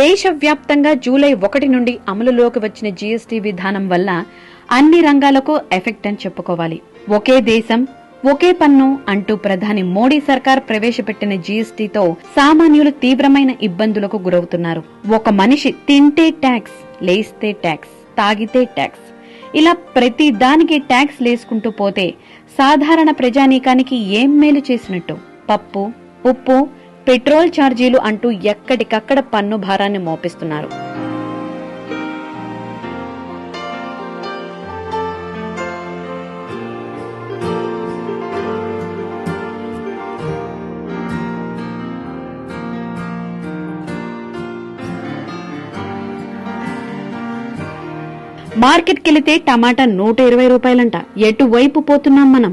దేశవ్యాప్తంగా జూలై ఒకటి నుండి అమలులోకి వచ్చిన జీఎస్టీ విధానం వల్ల అన్ని రంగాలకు ఎఫెక్ట్ అని చెప్పుకోవాలి. ఒకే దేశం ఒకే పన్ను అంటూ ప్రధాని మోడీ సర్కార్ ప్రవేశపెట్టిన జీఎస్టీతో సామాన్యులు తీవ్రమైన ఇబ్బందులకు గురవుతున్నారు. ఒక మనిషి తింటే ట్యాక్స్ లేస్తే ట్యాక్స్ తాగితే ట్యాక్స్. ఇలా ప్రతి దానికి ట్యాక్స్ లేసుకుంటూ పోతే సాధారణ ప్రజానీకానికి ఏం మేలు చేసినట్టు? పప్పు ఉప్పు పెట్రోల్ ఛార్జీలు అంటూ ఎక్కడికక్కడ పన్ను భారాన్ని మోపిస్తున్నారు. మార్కెట్కెళితే టమాటా నూట ఇరవై రూపాయలంట. ఎటువైపు పోతున్నాం మనం?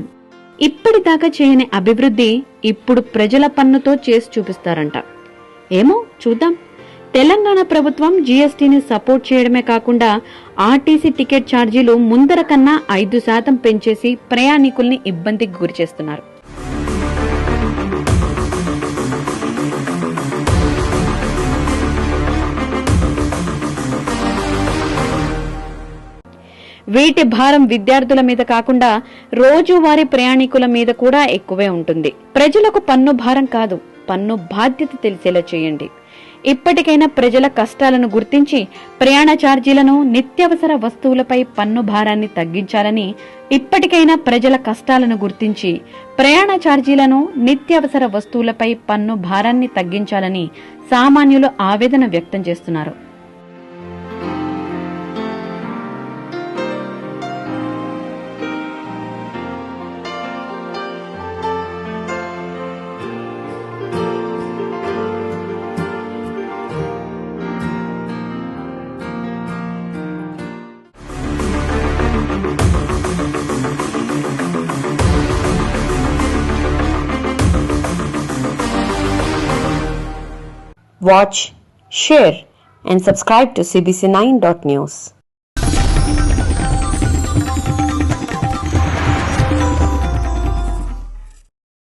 ఇప్పటిదాకా చేయని అభివృద్ధి ఇప్పుడు ప్రజల పన్నుతో చేసి చూపిస్తారంట. ఏమో చూద్దాం. తెలంగాణ ప్రభుత్వం జీఎస్టీని సపోర్ట్ చేయడమే కాకుండా ఆర్టీసీ టికెట్ ఛార్జీలు ముందర కన్నా ఐదు శాతం పెంచేసి ప్రయాణికుల్ని ఇబ్బందికి గురిచేస్తున్నారు. వీటి భారం విద్యార్థుల మీద కాకుండా రోజువారీ ప్రయాణికుల మీద కూడా ఎక్కువే ఉంటుంది. ప్రజలకు పన్ను భారం కాదు పన్ను బాధ్యత తెలిసేలా చేయండి. ఇప్పటికైనా ప్రజల కష్టాలను గుర్తించి ప్రయాణ ఛార్జీలను నిత్యావసర వస్తువులపై పన్ను భారాన్ని తగ్గించాలని ఇప్పటికైనా ప్రజల కష్టాలను గుర్తించి ప్రయాణ ఛార్జీలను నిత్యావసర వస్తువులపై పన్ను భారాన్ని తగ్గించాలని సామాన్యులు ఆవేదన వ్యక్తం చేస్తున్నారు. Watch, share, and subscribe to CBC9.news.